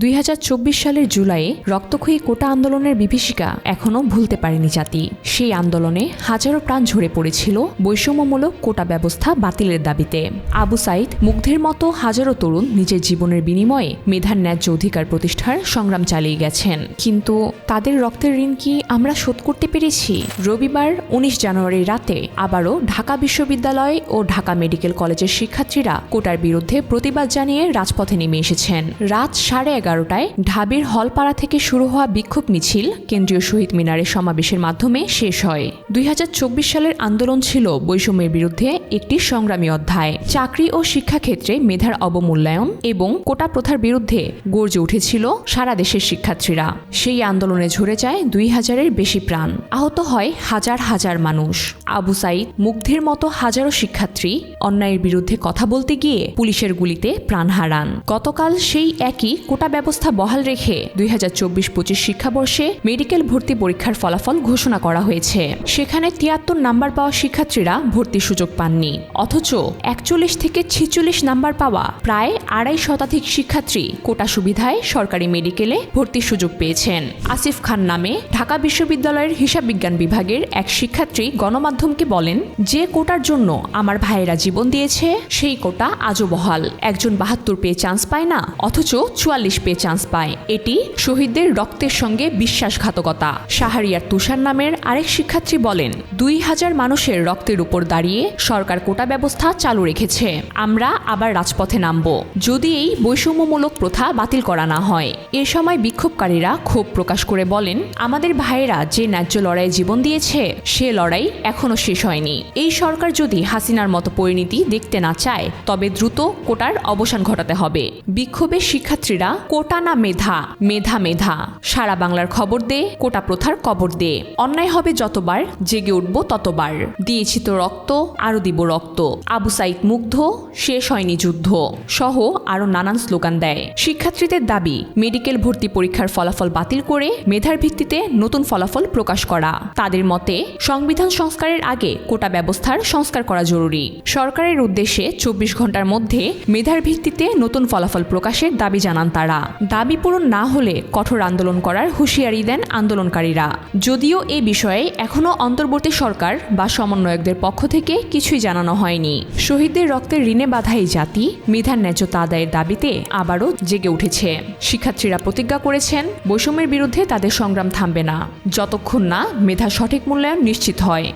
দুই হাজার চব্বিশ সালের জুলাইয়ে রক্তক্ষয়ী কোটা আন্দোলনের বিভীষিকা এখনও ভুলতে পারেনি জাতি। সেই আন্দোলনে হাজারো প্রাণ ঝরে পড়েছিল বৈষম্যমূলক কোটা ব্যবস্থা বাতিলের দাবিতে। আবু সাইদ মুগ্ধের মতো হাজারো তরুণ নিজের জীবনের বিনিময়ে মেধার ন্যায্য অধিকার প্রতিষ্ঠার সংগ্রাম চালিয়ে গেছেন। কিন্তু তাদের রক্তের ঋণ কি আমরা শোধ করতে পেরেছি? রবিবার উনিশ জানুয়ারি রাতে আবারও ঢাকা বিশ্ববিদ্যালয় ও ঢাকা মেডিকেল কলেজের শিক্ষার্থীরা কোটার বিরুদ্ধে প্রতিবাদ জানিয়ে রাজপথে নেমে এসেছেন। রাত সাড়ে এগারোটায় ঢাবির হলপাড়া থেকে শুরু হওয়া বিক্ষোভ মিছিল কেন্দ্রীয় শহীদ মিনারের সমাবেশের মাধ্যমে শেষ হয়। দুই হাজার চব্বিশ সালের আন্দোলন ছিল বৈষম্যের বিরুদ্ধে একটি সংগ্রামী অধ্যায়। চাকরি ও শিক্ষাক্ষেত্রে মেধার অবমূল্যায়ন এবং কোটা প্রথার বিরুদ্ধে গর্জে উঠেছিল সারা দেশের শিক্ষার্থীরা। সেই আন্দোলনে ঝরে যায় দুই হাজারের বেশি প্রাণ। আহত হয় হাজার হাজার মানুষ। আবু সাইদ মুগ্ধের মতো হাজারো শিক্ষার্থী অন্যায়ের বিরুদ্ধে কথা বলতে গিয়ে পুলিশের গুলিতে প্রাণ হারান। গতকাল সেই একই কোটা ব্যবস্থা বহাল রেখে দুই হাজার চব্বিশ পঁচিশ শিক্ষাবর্ষে মেডিকেল ভর্তি পরীক্ষার ফলাফল ঘোষণা করা হয়েছে। সেখানে তিয়াত্তর নাম্বার পাওয়া শিক্ষার্থীরা ভর্তির সুযোগ পাননি। অথচ একচল্লিশ থেকে ছেচল্লিশ নাম্বার পাওয়া প্রায় আড়াই শতাধিক শিক্ষার্থী কোটা সুবিধায় সরকারি মেডিকেলে ভর্তির সুযোগ পেয়েছেন। আসিফ খান নামে ঢাকা বিশ্ববিদ্যালয়ের হিসাব বিজ্ঞান বিভাগের এক শিক্ষার্থী গণমাধ্যমকে বলেন, যে কোটার জন্য আমার ভাইয়েরা জীবন দিয়েছে, সেই কোটা আজও বহাল। একজন বাহাত্তর পেয়ে চান্স পায় না, অথচ চুয়াল্লিশ পেয়ে চান্স পায়। এটি শহীদদের রক্তের সঙ্গে বিশ্বাসঘাতকতা। শাহরিয়ার তুষার নামের আরেক শিক্ষার্থী বলেন, দুই হাজার মানুষের রক্তের উপর দাঁড়িয়ে সরকার কোটা ব্যবস্থা চালু রেখেছে। আমরা আবার রাজপথে নামব। যদি এই বৈষম্যমূলক প্রথা বাতিল করা না হয়। এ সময় বিক্ষোভকারীরা ক্ষোভ প্রকাশ করে বলেন, আমাদের ভাইয়েরা যে ন্যায্য লড়াইয়ে জীবন দিয়েছে, সে লড়াই এখনও শেষ হয়নি। এই সরকার যদি হাসিনার মতো পরিণতি দেখতে না চায়, তবে দ্রুত কোটার অবসান ঘটাতে হবে। বিক্ষোভের শিক্ষার্থীরা কোটা না মেধা? মেধা মেধা। সারা বাংলার খবর দে, কোটা প্রথার কবর দে। অন্যায় হবে যতবার, জেগে উঠব ততবার। দিয়েছি তো রক্ত, আরও দিব রক্ত। আবু সাইদ মুগ্ধ, শেষ হয়নি যুদ্ধ। সহ আরও নানান স্লোগান দেয়। শিক্ষার্থীদের দাবি, মেডিকেল ভর্তি পরীক্ষার ফলাফল বাতিল করে মেধার ভিত্তিতে নতুন ফলাফল প্রকাশ করা। তাদের মতে, সংবিধান সংস্কারের আগে কোটা ব্যবস্থার সংস্কার করা জরুরি। সরকারের উদ্দেশ্যে চব্বিশ ঘণ্টার মধ্যে মেধার ভিত্তিতে নতুন ফলাফল প্রকাশের দাবি জানান তারা। দাবি পূরণ না হলে কঠোর আন্দোলন করার হুঁশিয়ারি দেন আন্দোলনকারীরা। যদিও এ বিষয়ে এখনও অন্তর্বর্তী সরকার বা সমন্বয়কদের পক্ষ থেকে কিছুই জানানো হয়নি। শহীদদের রক্তের ঋণে বাধা এই জাতি, মেধার ন্যায্যতা আদায়ের দাবিতে আবারও জেগে উঠেছে। শিক্ষার্থীরা প্রতিজ্ঞা করেছেন, বৈষম্যের বিরুদ্ধে তাদের সংগ্রাম থামবে না। যতক্ষণ না মেধা সঠিক মূল্যায়ন নিশ্চিত হয়।